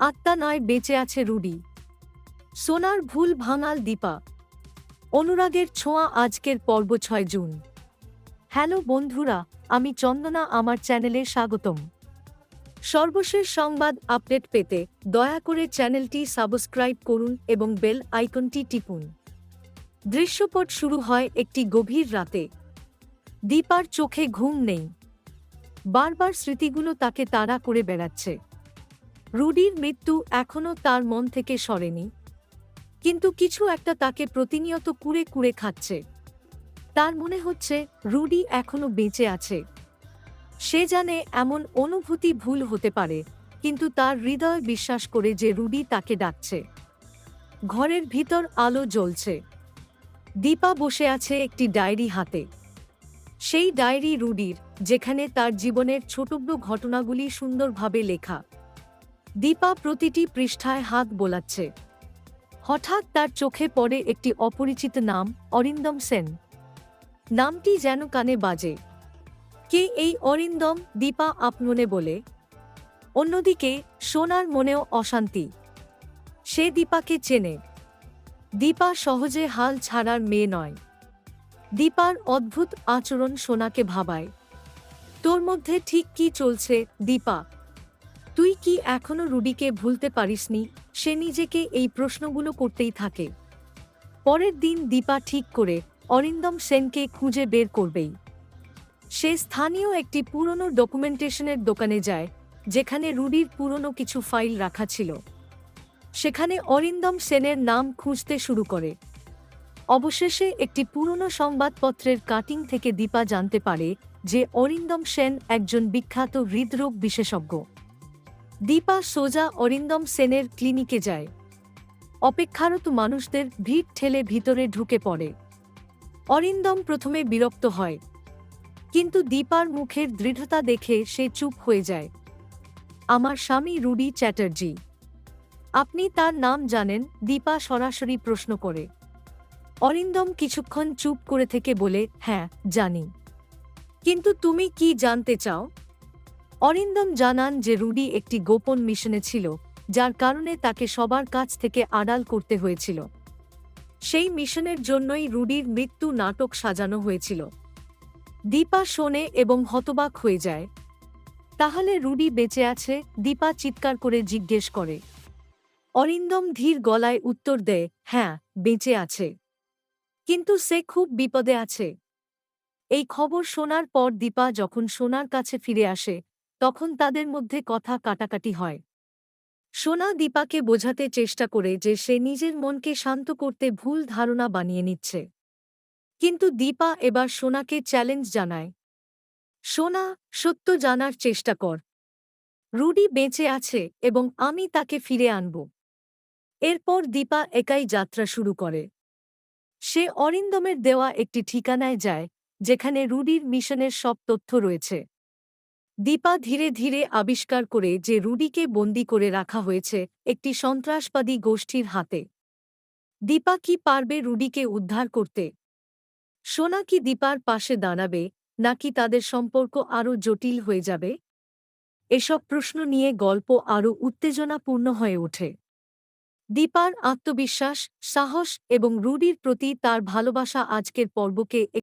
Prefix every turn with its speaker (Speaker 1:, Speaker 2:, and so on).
Speaker 1: আত্মা নয় বেঁচে আছে রুডি। সোনার ভুল ভাঙাল দীপা। অনুরাগের ছোঁয়া আজকের পর্ব ছয় জুন। হ্যালো বন্ধুরা, আমি চন্দনা, আমার চ্যানেলে স্বাগতম। সর্বশেষ সংবাদ আপডেট পেতে দয়া করে চ্যানেলটি সাবস্ক্রাইব করুন এবং বেল আইকনটি টিপুন। দৃশ্যপট শুরু হয় একটি গভীর রাতে। দীপার চোখে ঘুম নেই। বারবার স্মৃতিগুলো তাকে তাড়া করে বেড়াচ্ছে। রুডির মৃত্যু এখনও তার মন থেকে সরেনি। কিন্তু কিছু একটা তাকে প্রতিনিয়ত কুড়ে কুড়ে খাচ্ছে। তার মনে হচ্ছে রুডি এখনও বেঁচে আছে। সে জানে এমন অনুভূতি ভুল হতে পারে, কিন্তু তার হৃদয় বিশ্বাস করে যে রুডি তাকে ডাকছে। ঘরের ভিতর আলো জ্বলছে। দীপা বসে আছে একটি ডায়েরি হাতে। সেই ডায়েরি রুডির, যেখানে তার জীবনের ছোটব্য ঘটনাগুলি সুন্দরভাবে লেখা। দীপা প্রতিটি পৃষ্ঠায় হাত বোলাচ্ছে। হঠাৎ তার চোখে পড়ে একটি অপরিচিত নাম, অরিন্দম সেন। নামটি যেন কানে বাজে। কে এই অরিন্দম, দীপা আপননে বলে। অন্যদিকে, সোনার মনেও অশান্তি। সে দীপাকে চেনে। দীপা সহজে হাল ছাড়ার মেয়ে নয়। দীপার অদ্ভুত আচরণ সোনাকে ভাবায়। তোর মধ্যে ঠিক কি চলছে, দীপা? তুই কি এখনও রুডিকে ভুলতে পারিসনি? সে নিজেকে এই প্রশ্নগুলো করতেই থাকে। পরের দিন দীপা ঠিক করে অরিন্দম সেনকে খুঁজে বের করবেই। সে স্থানীয় একটি পুরনো ডকুমেন্টেশনের দোকানে যায়, যেখানে রুডির পুরনো কিছু ফাইল রাখা ছিল। সেখানে অরিন্দম সেনের নাম খুঁজতে শুরু করে। অবশেষে একটি পুরনো সংবাদপত্রের কাটিং থেকে দীপা জানতে পারে যে অরিন্দম সেন একজন বিখ্যাত হৃদরোগ বিশেষজ্ঞ। দীপা সোজা অরিন্দম সেনের ক্লিনিকে যায়। অপেক্ষারত মানুষদের ভিড় ঠেলে ভিতরে ঢুকে পড়ে। অরিন্দম প্রথমে বিরক্ত হয়। কিন্তু দীপার মুখের দৃঢ়তা দেখে সে চুপ হয়ে যায়। আমার স্বামী রুডি চ্যাটার্জি। আপনি তার নাম জানেন, দীপা সরাসরি প্রশ্ন করে। অরিন্দম কিছুক্ষণ চুপ করে থেকে বলে হ্যাঁ জানি। কিন্তু তুমি কি জানতে চাও? অরিন্দম জানান যে রুডি একটি গোপন মিশনে ছিল, যার কারণে তাকে সবার কাছ থেকে আড়াল করতে হয়েছিল। সেই মিশনের জন্যই রুডির মৃত্যু নাটক সাজানো হয়েছিল। দীপা শোনে এবং হতবাক হয়ে যায়। তাহলে রুডি বেঁচে আছে? দীপা চিৎকার করে জিজ্ঞেস করে। অরিন্দম ধীর গলায় উত্তর দেয় হ্যাঁ বেঁচে আছে। কিন্তু সে খুব বিপদে আছে। এই খবর শোনার পর দীপা যখন সোনার কাছে ফিরে আসে তখন তাদের মধ্যে কথা কাটাকাটি হয়। সোনা দীপাকে বোঝাতে চেষ্টা করে যে সে নিজের মনকে শান্ত করতে ভুল ধারণা বানিয়ে নিচ্ছে। কিন্তু দীপা এবার সোনাকে চ্যালেঞ্জ জানায়। সোনা, সত্য জানার চেষ্টা কর। রুডি বেঁচে আছে এবং আমি তাকে ফিরে আনব। এরপর দীপা একাই যাত্রা শুরু করে। সে অরিন্দমের দেওয়া একটি ঠিকানায় যায়, যেখানে রুডির মিশনের সব তথ্য রয়েছে। দীপা ধীরে ধীরে আবিষ্কার করে যে রুডিকে বন্দি করে রাখা হয়েছে একটি সন্ত্রাসবাদী গোষ্ঠীর হাতে। দীপা কি পারবে রুডিকে উদ্ধার করতে? সোনা কি দীপার পাশে দাঁড়াবে, নাকি তাদের সম্পর্ক আরও জটিল হয়ে যাবে? এসব প্রশ্ন নিয়ে গল্প আরও উত্তেজনাপূর্ণ হয়ে ওঠে। দীপার আত্মবিশ্বাস, সাহস এবং রুডির প্রতি তার ভালোবাসা আজকের পর্বকে